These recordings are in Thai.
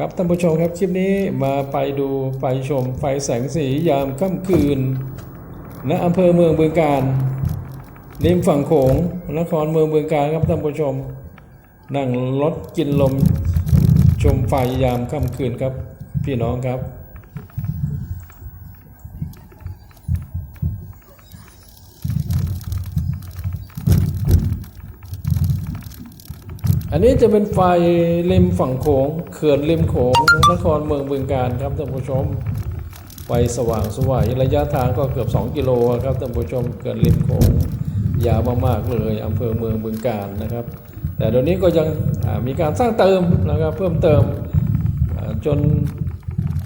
ครับท่านผู้ชมครับคลิปนี้มาไปดูไปชมไฟแสงสียามค่ำคืนณอำเภอเมืองบึงการริมฝั่งโขงนครเมืองบึงการครับท่านผู้ชม นั่งรถกินลมชมไฟยามค่ำคืนครับ พี่น้องครับ นนี้จะเป็นไฟริมฝั่งโขงเขื่อนริมโขงนครเมืองบึงการครับท่านผู้ชมไฟสว่างสวยระยะทางก็เกือบ 2 กิโลครับท่านผู้ชมเขื่อนริมโขงยาวมากๆเลยอำเภอเมืองบึงการนะครับ แต่เดี๋ยวนี้ก็ยังมีการสร้างเติมนะครับเพิ่มเติมจน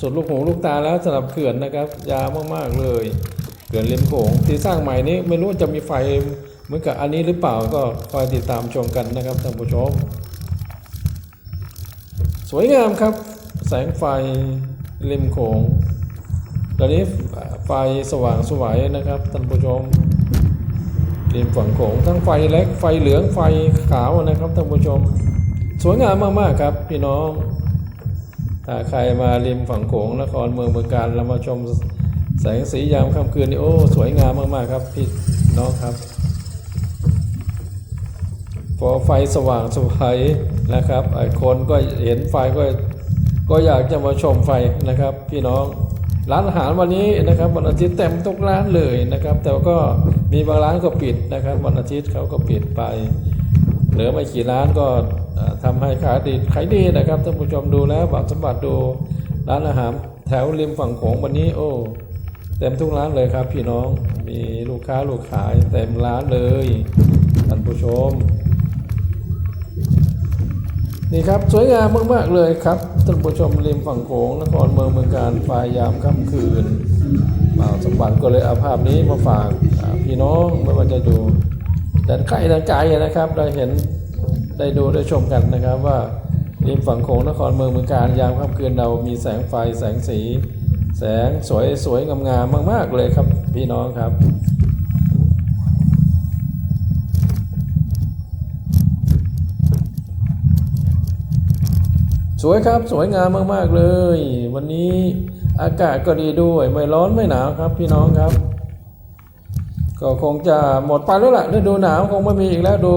สุดลูกหูลูกตาแล้วสำหรับเขื่อนนะครับ ยาวมากๆเลย เขื่อนริมโขงที่สร้างใหม่นี้ไม่รู้จะมีไฟ มือนกับอันนี้หรือเปล่าก็คอยติดตามชมกันนะครับท่านผู้ชม สวยงามครับ แสงไฟริมโขงตอนนี้ไฟสว่างสวยนะครับท่านผู้ชมริมฝั่งโขงทั้งไฟเล็กไฟเหลืองไฟขาวนะครับท่านผู้ชม สวยงามมากๆครับพี่น้องถ้าใครมาริมฝั่งโขงนครเมืองเมืองการเรามาชมแสงสียามค่ำคืนนี่โอ้สวยงามมากๆครับพี่น้องครับ พอไฟสว่างสวยนะครับไอคนก็เห็นไฟก็ก็อยากจะมาชมไฟนะครับพี่น้องร้านอาหารวันนี้นะครับวันอาทิตย์เต็มทุกร้านเลยนะครับ แต่ก็มีบางร้านก็ปิดนะครับ วันอาทิตย์เขาก็ปิดไปเหลือไม่กี่ร้านก็เอ่อทำให้ขายดีขายดีนะครับท่านผู้ชมดูแล้วบัตรสมบัติดูร้านอาหารแถวริมฝั่งโขงวันนี้โอ้เต็มทุกร้านเลยครับ พี่น้องมีลูกค้าลูกขายเต็มร้านเลยท่านผู้ชม นี่ครับสวยงามมาก ๆ เลยครับท่านผู้ชมริมฝั่งโขงนครเมืองเมืองการไฟยามค่ำคืนบ่าวสมบัติก็เลยเอาภาพนี้มาฝากพี่น้องไม่ว่าจะอยู่ด้านใกล้ด้านไกลนะครับได้เห็นได้ดูได้ชมกันนะครับว่าริมฝั่งโขงนครเมืองเมืองการยามค่ำคืนเรามีแสงไฟแสงสี แสงสวยสวยงามๆมาก ๆเลยครับพี่น้องครับ สวยครับสวยงามมาก ๆ เลย วันนี้อากาศก็ดีด้วย ไม่ร้อนไม่หนาวครับพี่น้องครับ ก็คงจะหมดไปแล้วล่ะฤดูหนาวคงไม่มีอีกแล้วดู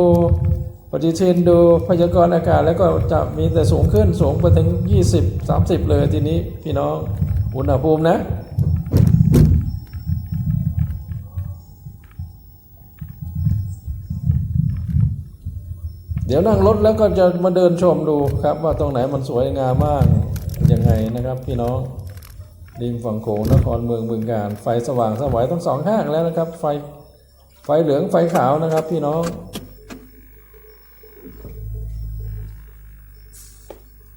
ปฏิทินดูพยากรณ์อากาศแล้วก็จะมีแต่สูงขึ้นสูงไปถึง 20 30 เลยทีนี้พี่น้องอุณหภูมินะ เดี๋ยวนั่งรถแล้วก็จะมาเดินชมดูครับ ว่าตรงไหนมันสวยงามมากยังไงนะครับพี่น้องริมฝั่งโขงนครเมืองบึงการ ไฟสว่างสวัยทั้งสองข้างแล้วนะครับ ไฟไฟเหลืองไฟขาวนะครับ พี่น้อง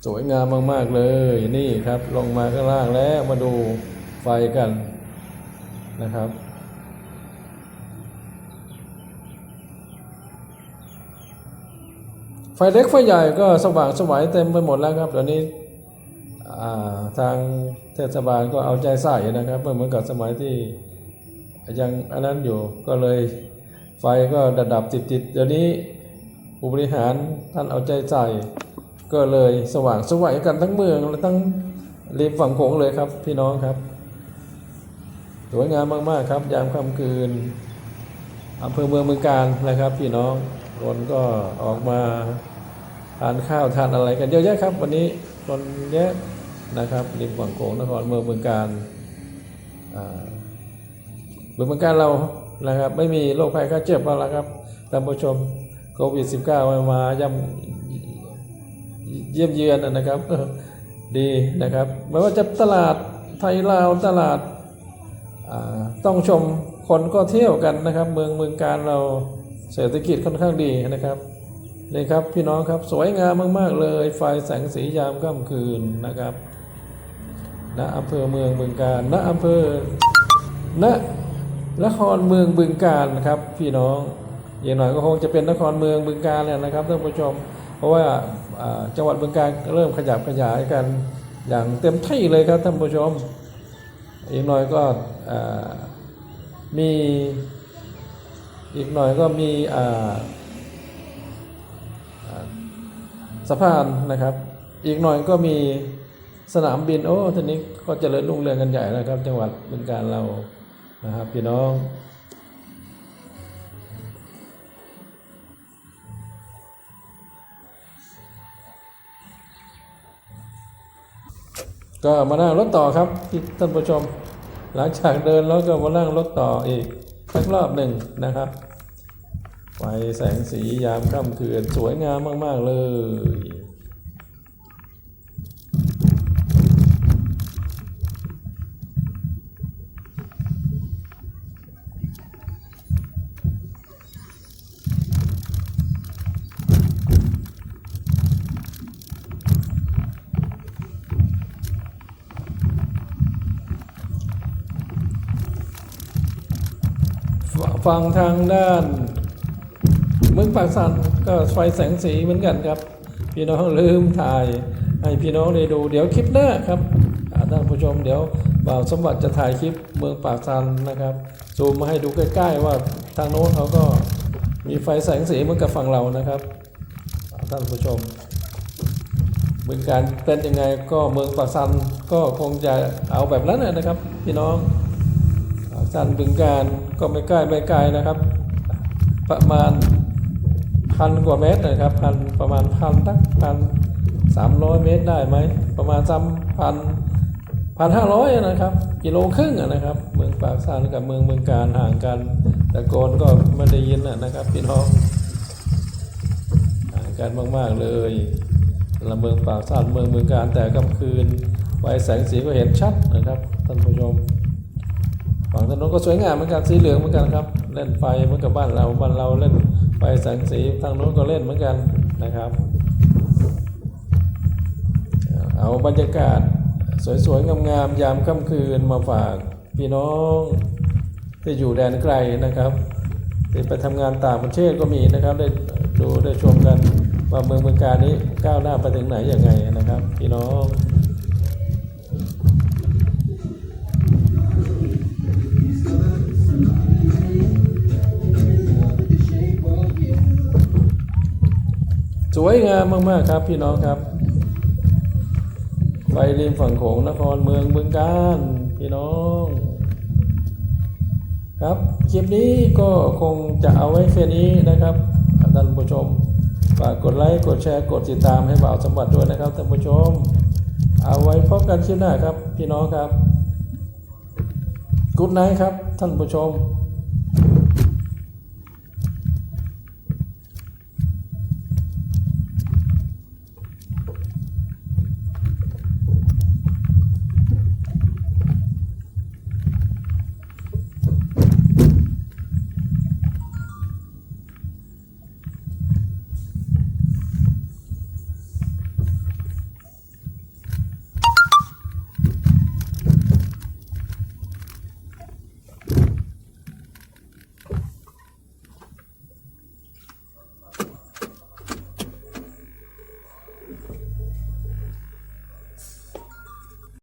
สวยงามมาก ๆ เลยนี่ครับ ลงมาข้างล่างแล้วมาดูไฟกันนะครับ ไฟเล็กไฟใหญ่ก็สว่างสวัยเต็มไปหมดแล้วครับเดี๋ยวนี้ทางเทศบาลก็เอาใจใส่นะครับไม่เหมือนกับสมัยที่ยังอันนั้นอยู่ก็เลยไฟก็ดับดับติดติดๆเดี๋ยวนี้ผู้บริหารท่านเอาใจใส่ ก็เลยสว่างสวัยกันทั้งเมืองและทั้งริมฝั่งโขงเลยครับพี่น้องครับสวยงามมากๆครับ ยามค่ำคืนอำเภอเมืองเมืองการนะครับพี่น้อง คนก็ออกมาทานข้าวทานอะไรกันเยอะแยะครับ วันนี้คนเยอะนะครับริมฝั่งโขงนครเมืองเมืองการเมืองเมืองการเรานะครับ ไม่มีโรคภัยไข้เจ็บมาแล้วครับท่านผู้ชมโควิด -19 มามาย่ำเยี่ยมเยือนนะครับดีนะครับไม่ว่าจะตลาดไทยลาวตลาดต้องชมคนก็เที่ยวกันนะครับ เมืองเมืองการเรา เศรษฐกิจค่อนข้างดีนะครับนี่ครับพี่น้องครับสวยงามมาก ๆ เลยไฟแสงสียามค่ำคืนนะครับณอำเภอเมืองบึงการณอำเภอณนครเมืองบึงการนะครับพี่น้องอย่างหน่อยก็คงจะเป็นนครเมืองบึงการแล้วนะครับท่านผู้ชม เพราะว่าจังหวัดบึงการเริ่มขยับขยายกันอย่างเต็มที่เลยครับท่านผู้ชมอีกหน่อยก็มี อีกหน่อยก็มีอ่าอ่าสะพานนะครับ อีกหน่อยก็มีสนามบินโอ้ทีนี้ก็เจริญรุ่งเรืองกันใหญ่แล้วครับจังหวัดบึงการเรานะครับพี่น้องก็มานั่งรถต่อครับที่ท่านผู้ชม หลังจากเดินแล้วก็มานั่งรถต่ออีก สักรอบหนึ่งนะครับไฟแสงสียามค่ำคืนสวยงามมาก ๆ เลย ฟังทางด้าน เมืองปากสันก็ไฟแสงสีเหมือนกันครับ พี่น้องลืมถ่ายให้พี่น้องได้ดูเดี๋ยวคลิปหน้าครับท่านผู้ชมเดี๋ยวบ่าวสมบัติจะถ่ายคลิปเมืองปากสันนะครับซูมมาให้ดูใกล้ๆว่าทางโน้นเขาก็มีไฟแสงสีเหมือนกับฝั่งเรานะครับท่านผู้ชมเมืองการเป็นยังไงก็เมืองปากสันก็คงจะเอาแบบนั้นนะครับ พี่น้อง สันบึงการก็ไม่ใกล้ไม่ไกลนะครับ ประมาณพันกว่าเมตรนะครับพันประมาณพันตักพันสามร้อยเมตรได้ไหมประมาณสามพันพันห้าร้อยนะครับกิโลครึ่งนะครับ เมืองปากสันกับเมืองเมืองการห่างกันแต่โกนก็ไม่ได้ยินนะครับพี่น้องห่างกันมากๆเลยละเมืองปากสันเมืองเมืองการแต่กลางคืนไฟแสงสีก็เห็นชัดนะครับท่านผู้ชม ฝั่งถนนก็สวยงามเหมือนกันสีเหลืองเหมือนกันครับ เล่นไฟเหมือนกับบ้านเราบ้านเราเล่นไฟแสงสีทางโน้นก็เล่นเหมือนกันนะครับ เอาบรรยากาศสวยๆงามๆยามค่ำคืนมาฝากพี่น้องที่อยู่แดนไกลนะครับที่ไปทำงานต่างประเทศก็มีนะครับได้ดูได้ชมกันว่าเมืองเมืองการนี้ก้าวหน้าไปถึงไหนยังไงนะครับ พี่น้อง สวยงามมากๆครับพี่น้องครับไปริมฝั่งโขงนครเมืองบึงการพี่น้อง ครับคลิปนี้ก็คงจะเอาไว้แค่นี้นะครับท่านผู้ชมฝากกดไลค์กดแชร์กดติดตามให้บ่าวสมบัติด้วยนะครับท่านผู้ชม เอาไว้พบกันคลิปหน้าครับ พี่น้องครับกุ๊ดไนท์ครับท่านผู้ชม